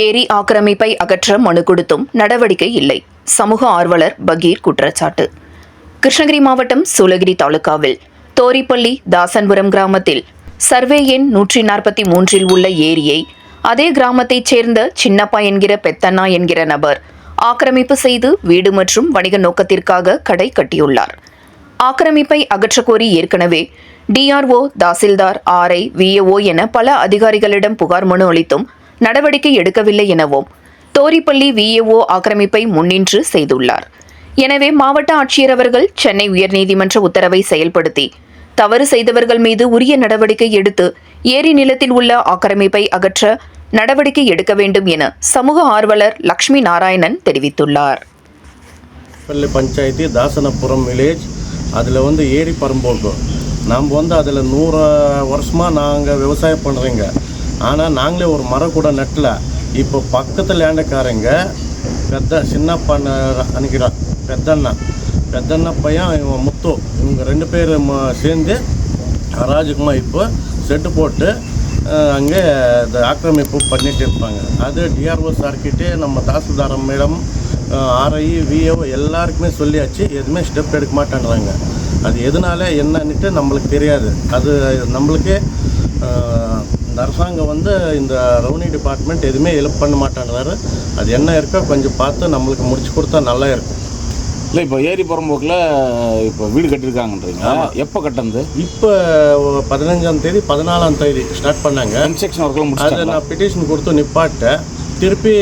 ஏரி ஆக்கிரமிப்பை அகற்ற மனு கொடுத்தும் நடவடிக்கை இல்லை. சமூக ஆர்வலர் பகீர் குற்றச்சாட்டு. கிருஷ்ணகிரி மாவட்டம் சூலகிரி தாலுகாவில் தோரிப்பள்ளி தாசன்புரம் கிராமத்தில் சர்வே எண் நூற்றி நாற்பத்தி மூன்றில் உள்ள ஏரியை அதே கிராமத்தைச் சேர்ந்த சின்னப்பா என்கிற பெத்தண்ணா என்கிற நபர் ஆக்கிரமிப்பு செய்து வீடு மற்றும் வணிக நோக்கத்திற்காக கடை கட்டியுள்ளார். ஆக்கிரமிப்பை அகற்றக்கோரி ஏற்கனவே டிஆர்ஓ தாசில்தார் ஆர்ஐ விஏஓ என பல அதிகாரிகளிடம் புகார் மனு அளித்தும் நடவடிக்கை எடுக்கவில்லை எனவும் தோரிப்பள்ளி விஏஓ ஆக்கிரமிப்பை முன்னின்று செய்துள்ளார். எனவே மாவட்ட ஆட்சியர் அவர்கள் சென்னை உயர்நீதிமன்ற உத்தரவை செயல்படுத்தி தவறு செய்தவர்கள் மீது உரிய நடவடிக்கை எடுத்து ஏரி நிலத்தில் உள்ள ஆக்கிரமிப்பை அகற்ற நடவடிக்கை எடுக்க வேண்டும் என சமூக ஆர்வலர் லக்ஷ்மி நாராயணன் தெரிவித்துள்ளார். பள்ளி பஞ்சாயத்து தாசனபுரம் வில்லேஜ். அதில் வந்து ஏரி பரம்போக்கு நாம் வந்து அதில் நூறு வருஷமாக நாங்கள் விவசாயம் பண்ணுறோங்க ஆனால் நாங்களே ஒரு மரம் கூட நட்டல. இப்போ பக்கத்து லேண்டுக்காரங்க பெத்த சின்னப்பண்ண அன்னைக்கு பெத்தண்ணா. பெத்தண்ணா பையன் இவன் முத்து. இவங்க ரெண்டு பேர் சேர்ந்து அராஜகமாக இப்போ செட்டு போட்டு அங்கே இந்த ஆக்கிரமிப்பு பண்ணிட்டு இருப்பாங்க. அது டிஆர்ஓ சார்கிட்டே நம்ம தாசில்தார் மேடம் ஆர்ஐ விஓ எல்லாருக்குமே சொல்லியாச்சு. எதுவுமே ஸ்டெப் எடுக்க மாட்டேன்றாங்க. அது எதனால என்னன்னுட்டு நம்மளுக்கு தெரியாது. அது நம்மளுக்கே இந்த அரசாங்கம் வந்து இந்த ரெவன்யூ டிபார்ட்மெண்ட் எதுவுமே ஹெல்ப் பண்ண மாட்டேன்றாரு. அது என்ன இருக்கோ கொஞ்சம் பார்த்து நம்மளுக்கு முடிச்சு கொடுத்தா நல்லா இருக்கும். இல்லை இப்போ ஏரி புறம்போக்கில் இப்போ வீடு கட்டியிருக்காங்கன்றீங்க எப்போ கட்டந்து இப்போ பதினஞ்சாம் தேதி பதினாலாம் தேதி ஸ்டார்ட் பண்ணாங்க. கன்ஸ்ட்ரக்ஷன் ஒர்க்கெல்லாம் அதை நான் பெட்டிஷன் கொடுத்து நிப்பாட்டேன். திருப்பி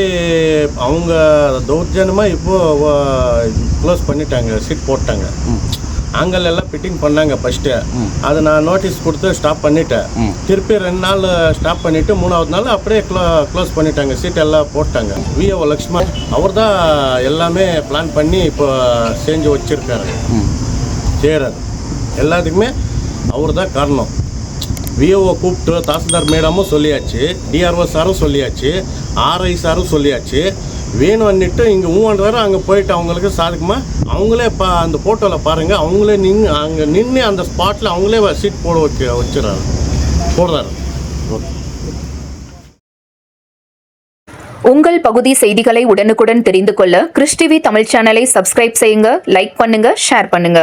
அவங்க தௌர்ஜன்யமாக இப்போ க்ளோஸ் பண்ணிட்டாங்க சீட் போட்டாங்க. ஆங்கல் எல்லாம் ஃபிட்டிங் பண்ணாங்க ஃபஸ்ட்டு அதை நான் நோட்டீஸ் கொடுத்து ஸ்டாப் பண்ணிட்டேன். திருப்பி ரெண்டு நாள் ஸ்டாப் பண்ணிவிட்டு மூணாவது நாள் அப்படியே க்ளோ க்ளோஸ் பண்ணிட்டாங்க. சீட் எல்லாம் போட்டாங்க. விஓ லக்ஷ்மண் அவர் தான் எல்லாமே பிளான் பண்ணி இப்போ செஞ்சு வச்சுருக்காரு. செய்கிறார் எல்லாத்துக்குமே அவர் தான் காரணம். விஓ கூப்பிட்டு தாசில்தார் மேடமும் சொல்லியாச்சு டிஆர்ஓ சாரும் சொல்லியாச்சு ஆர்ஐ சாரும் சொல்லியாச்சு. வேணும்னுட்டு இங்கே ஊன்றாரு அங்கே போயிட்டு அவங்களுக்கு சாதகமா அவங்களே இப்போ அந்த ஃபோட்டோவில் பாருங்கள் அவங்களே நின்று அங்கே நின்று அந்த ஸ்பாட்டில் அவங்களே சீட் போட வைக்க வச்சுறாரு போடுறாரு. உங்கள் பகுதி செய்திகளை உடனுக்குடன் தெரிந்து கொள்ள கிறிஸ்டிவி தமிழ் சேனலை சப்ஸ்கிரைப் செய்யுங்க லைக் பண்ணுங்க ஷேர் பண்ணுங்க.